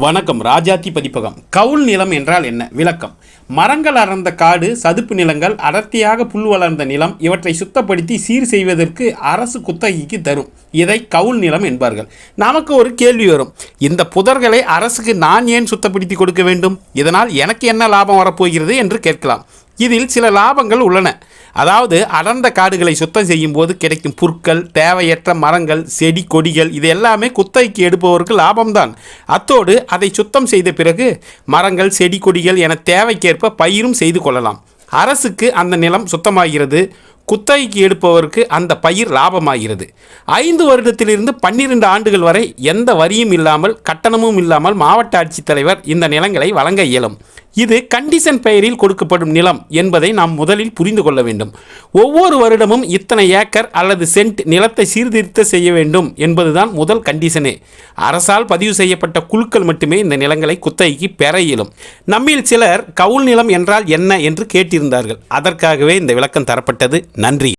வணக்கம். ராஜாத்தி பதிப்பகம். கவுல் நிலம் என்றால் என்ன? விளக்கம். மரங்கள் அடர்ந்த காடு சதுப்பு நிலங்கள் அடர்த்தியாக புல் வளர்ந்த நிலம் இவற்றை சுத்தப்படுத்தி சீர் செய்வதற்கு அரசு குத்தகைக்கு தரும். இதை கவுல் நிலம் என்பார்கள். நமக்கு ஒரு கேள்வி வரும். இந்த புதர்களை அரசுக்கு நான் ஏன் சுத்தப்படுத்தி கொடுக்க வேண்டும்? இதனால் எனக்கு என்ன லாபம் வரப்போகிறது என்று கேட்கலாம். இதில் சில லாபங்கள் உள்ளன. அதாவது அடர்ந்த காடுகளை சுத்தம் செய்யும் போது கிடைக்கும் புற்கள் தேவையற்ற மரங்கள் செடி கொடிகள் இது எல்லாமே குத்தகைக்கு எடுப்பவருக்கு லாபம்தான். அத்தோடு அதை சுத்தம் செய்த பிறகு மரங்கள் செடி கொடிகள் என தேவைக்கேற்ப பயிரும் செய்து கொள்ளலாம். அரசுக்கு அந்த நிலம் சுத்தமாகிறது குத்தகைக்கு எடுப்பவருக்கு அந்த பயிர் லாபமாகிறது. ஐந்து வருடத்திலிருந்து பன்னிரண்டு ஆண்டுகள் வரை எந்த வரியும் இல்லாமல் கட்டணமும் இல்லாமல் மாவட்ட ஆட்சித்தலைவர் இந்த நிலங்களை வழங்க இயலும். இது கண்டிஷன் பெயரில் கொடுக்கப்படும் நிலம் என்பதை நாம் முதலில் புரிந்து கொள்ள வேண்டும். ஒவ்வொரு வருடமும் இத்தனை ஏக்கர் அல்லது சென்ட் நிலத்தை சீர்திருத்த செய்ய வேண்டும் என்பதுதான் முதல் கண்டிஷனே அரசால் பதிவு செய்யப்பட்ட குழுக்கள் மட்டுமே இந்த நிலங்களை குத்தகைக்கு பெற இயலும். நம்மில் சிலர் கவுல் நிலம் என்றால் என்ன? என்று கேட்டிருந்தார்கள். அதற்காகவே இந்த விளக்கம் தரப்பட்டது. நன்றி.